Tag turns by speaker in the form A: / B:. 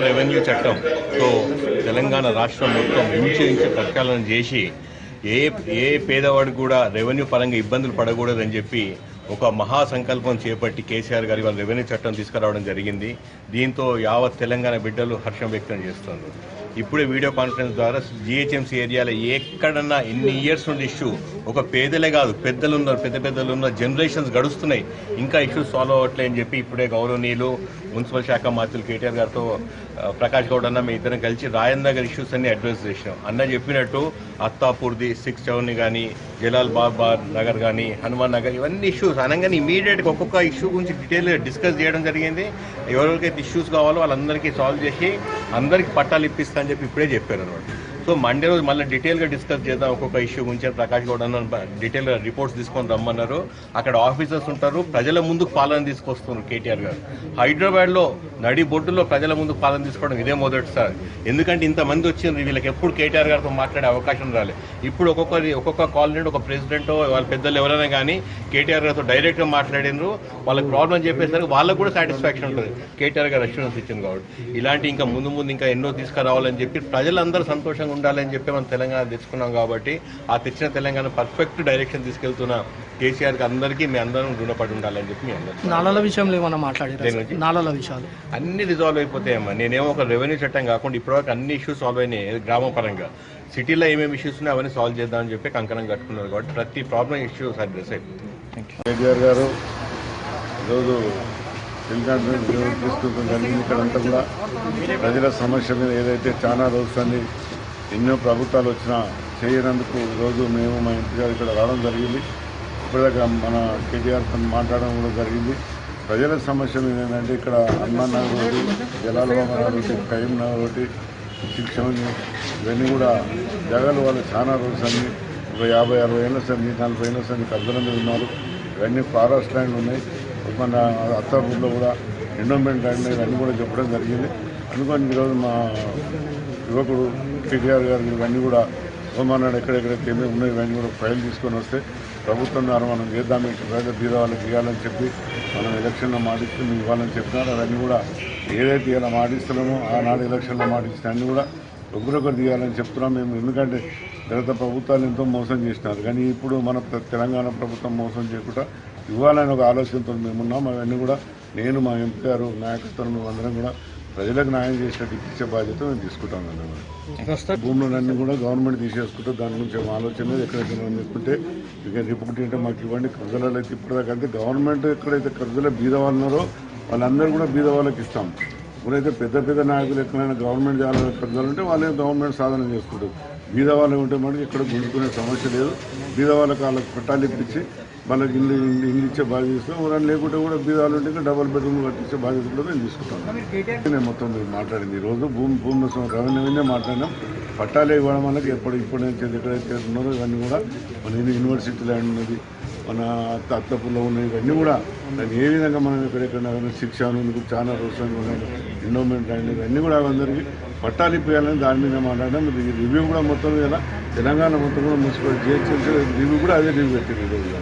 A: Revenue చట్టంతో Telangana రాష్ట్రం మొత్తం inch ప్రక్షాళన చేసి ఏ ఏ పేదవాడికి కూడా రెవెన్యూ పరంగా ఇబ్బందులు పడకూడదని చెప్పి ఒక మహా సంకల్పం చేపట్టి కేసీఆర్ గారి వాళ్ళ రెవెన్యూ చట్టం తీసుకురావడం జరిగింది దీంతో యావత్ తెలంగాణ బిడ్డలు హర్షం వ్యక్తం చేస్తున్నారు ఇప్పుడే వీడియో కాన్ఫరెన్స్ ద్వారా జిహెచ్ఎంసీ ఏరియాలో ఎక్కడన్నా ఎన్ని ఇయర్స్ నుండి ఇష్యూ? ఒక పేదలే కాదు పెద్దలు ఉన్నారు పెద్ద పెద్దలు ఉన్న జనరేషన్స్ గడుస్తున్నాయి. ఇంకా ఇష్యూస్ సాల్వ్ అవ్వట్లే అని చెప్పి ఇప్పుడే గౌరవనీయులు మున్సిపల్ శాఖ మంత్రులు కేటీఆర్ గారితో ప్రకాష్ గౌడ్ అన్న మీ ఇద్దరం కలిసి రాయన్ ఇష్యూస్ అన్ని అడ్రస్ చేసినాం. అన్న చెప్పినట్టు అత్తాపూర్ది సిక్స్ చౌని కానీ జలాల్ బాబార్ నగర్ కానీ హనుమాన్ నగర్ ఇవన్నీ ఇష్యూస్ అనగానే ఇమీడియట్గా ఒక్కొక్క ఇష్యూ గురించి డీటెయిల్గా డిస్కస్ చేయడం జరిగింది. ఎవరికైతే ఇష్యూస్ కావాలో వాళ్ళందరికీ సాల్వ్ చేసి అందరికీ పట్టాలు ఇప్పిస్తారు అని చెప్పి ఇప్పుడే చెప్పారు అనమాట సో మండే రోజు మళ్ళీ డీటెయిల్గా డిస్కస్ చేద్దాం ఒక్కొక్క ఇష్యూ గురించి. ప్రకాష్ గౌడ్ అన్న డీటెయిల్గా రిపోర్ట్స్ తీసుకొని రమ్మన్నారు. అక్కడ ఆఫీసర్స్ ఉంటారు. ప్రజల ముందుకు పాలన తీసుకొస్తున్నారు కేటీఆర్ గారు. హైదరాబాద్లో నడి బొడ్డులో ప్రజల ముందుకు పాలన తీసుకోవడం ఇదే మొదటిసారి ఎందుకంటే ఇంతమంది వచ్చింది వీళ్ళకి ఎప్పుడు కేటీఆర్ గారితో మాట్లాడే అవకాశం రాలేదు ఇప్పుడు ఒక్కొక్కరి ఒక్కొక్క కాలనీ ఒక ప్రెసిడెంట్ వాళ్ళ పెద్దలు ఎవరైనా కానీ కేటీఆర్ గారితో డైరెక్ట్గా మాట్లాడినరు వాళ్ళకి ప్రాబ్లం చెప్పేసరికి వాళ్ళకు కూడా సాటిస్ఫాక్షన్ ఉంటుంది. కేటీఆర్ గారు అష్యూరెన్స్ ఇచ్చింది కాబట్టి. ఇలాంటి ఇంకా ముందు ముందు ఇంకా ఎన్నో తీసుకురావాలని చెప్పి ప్రజలందరూ సంతోషంగా ఉండాలని చెప్పి మనం తెలంగాణ తెచ్చుకున్నాం కాబట్టి ఆ తెచ్చిన తెలంగాణ పర్ఫెక్ట్ డైరెక్షన్ తీసుకెళ్తున్న కేసీఆర్కి అందరికీ మీ అందరం రుణపడి ఉండాలని చెప్పి మీ అందరూ
B: నాళాల విషయంలో ఏమన్నా మాట్లాడారు? నాళాల విషయాలు.
A: అన్ని రిజాల్వ్ అయిపోతాయమ్మా నేనేమో ఒక రెవెన్యూ చట్టం కాకుండా ఇప్పటివరకు అన్ని ఇష్యూస్ సాల్వ్ అయినాయి గ్రామ పరంగా సిటీలో ఏమేమి ఇష్యూస్ ఉన్నాయో అవన్నీ సాల్వ్ చేద్దామని చెప్పి కంకణం కట్టుకున్నారు కాబట్టి ప్రతి ప్రాబ్లం ఇష్యూస్ అడ్రస్ అయిపోతుంది
C: కేటీఆర్ గారు ఈరోజు టెలికాన్ఫరెన్స్ తీసుకుంటుంది కూడా ప్రజల సమస్య మీద ఏదైతే చాలా రోజులన్నీ ఎన్నో ప్రభుత్వాలు వచ్చినా చేయనందుకు ఈరోజు మేము మా ఇంటి గారు ఇక్కడ రావడం జరిగింది. ఇప్పటిదాకా మన కేటీఆర్తో మాట్లాడడం కూడా జరిగింది. ప్రజల సమస్యలు ఏంటంటే ఇక్కడ హనుమాన్ నగర్ ఒకటి జలాల నగర్ ఒకటి కరీం నగర్ ఒకటి శిక్షణ ఇవన్నీ కూడా జగలు వాళ్ళు చాలా రోజులు అన్ని. ఒక యాభై అరవై ఏళ్ళ సంది నలభై ఏళ్ళ సంది కబ్జల మీద ఉన్నారు. ఇవన్నీ ఫారెస్ట్ ల్యాండ్లు ఉన్నాయి. మన అత్తాపూర్లో కూడా ఎండోమెంట్ ల్యాండ్ ఇవన్నీ కూడా చెప్పడం జరిగింది. అనుకోని ఈరోజు మా యువకుడు కేటీఆర్ గారు ఇవన్నీ కూడా సోమనాడు ఎక్కడెక్కడైతే ఏమేమి ఉన్నాయి ఇవన్నీ కూడా ఫైల్ తీసుకొని వస్తే ప్రభుత్వం ద్వారా మనం చేద్దాం పేద ప్రజల బీద వాళ్ళకి ఇవ్వాలని చెప్పి మనం ఎలక్షన్లో మాటిస్తే మీకు ఇవ్వాలని చెప్తున్నారు అవన్నీ కూడా ఏదైతే ఇలా మాటిస్తున్నామో ఆనాడు ఎలక్షన్లో మాటిస్తే అన్నీ కూడా ఒకరొకరు తీయాలని చెప్తున్నాం మేము. ఎందుకంటే గత ప్రభుత్వాలు ఎంతో మోసం చేసినారు. కానీ ఇప్పుడు మన తెలంగాణ ప్రభుత్వం మోసం చేయకుండా ఇవ్వాలని ఒక ఆలోచనతో మేమున్నాం. అవన్నీ కూడా నేను మా ఎంపీ గారు నాయకత్వం అందరం కూడా ప్రజలకు న్యాయం చేసినట్టు ఇచ్చే బాధ్యత మేము తీసుకుంటాం అన్నమాట భూములన్నీ కూడా గవర్నమెంట్ తీసేసుకుంటే దాని గురించి ఆలోచన లేదు. ఎక్కడైతే తీసుకుంటే ఇక రిపోర్ట్ ఏంటో మాకు ఇవ్వండి. కర్జలలో అయితే ఇప్పటిదాకా అంటే గవర్నమెంట్ ఎక్కడైతే కర్జల బీద ఉన్నారో వాళ్ళందరూ కూడా బీద వాళ్ళకి ఇస్తాం. ఇప్పుడైతే పెద్ద పెద్ద నాయకులు ఎక్కడైనా గవర్నమెంట్ చేయాలని కర్జలు ఉంటే వాళ్ళే గవర్నమెంట్ సాధన చేసుకుంటారు. బీద వాళ్ళు ఉంటే మనకి ఎక్కడ గుంజుకునే సమస్య లేదు. బీద వాళ్ళకి వాళ్ళకి పట్టాలు ఇప్పించి వాళ్ళకి ఇల్లు ఇల్లు ఇల్లు ఇచ్చే బాధ్యత ఇస్తాం ఎవరైనా లేకుంటే కూడా బీద వాళ్ళు ఉంటే డబల్ బెడ్రూమ్ కట్టించే బాధ్యత కూడా నేను తీసుకుంటాను. నేను మొత్తం మీరు మాట్లాడింది ఈ రోజు. భూమి భూమి రెవెన్యూనే మాట్లాడినాం. పట్టాలు ఇవ్వడం వల్ల ఎప్పుడు ఇప్పుడు నుంచి ఎక్కడైతే ఉన్నారో ఇవన్నీ కూడా మన యూని- యూనివర్సిటీ ల్యాండ్ ఉన్నది మన అత్త అత్తపుల్లో ఉన్నాయి ఇవన్నీ కూడా దాన్ని ఏ విధంగా మనం ఎక్కడెక్కడ శిక్ష అనేది చాలా రోజులు ఉన్నాయి ఎండోమెంట్ ల్యాండ్ ఇవన్నీ కూడా అందరికీ పట్టాలు ఇప్పించాలని దాని మీద మాట్లాడడం ఇది రివ్యూ కూడా మొత్తం మీద తెలంగాణ మొత్తం కూడా మున్సిపల్ జిహెచ్ఎంసీ రివ్యూ కూడా అదే రివ్యూ పెట్టింది ఈరోజు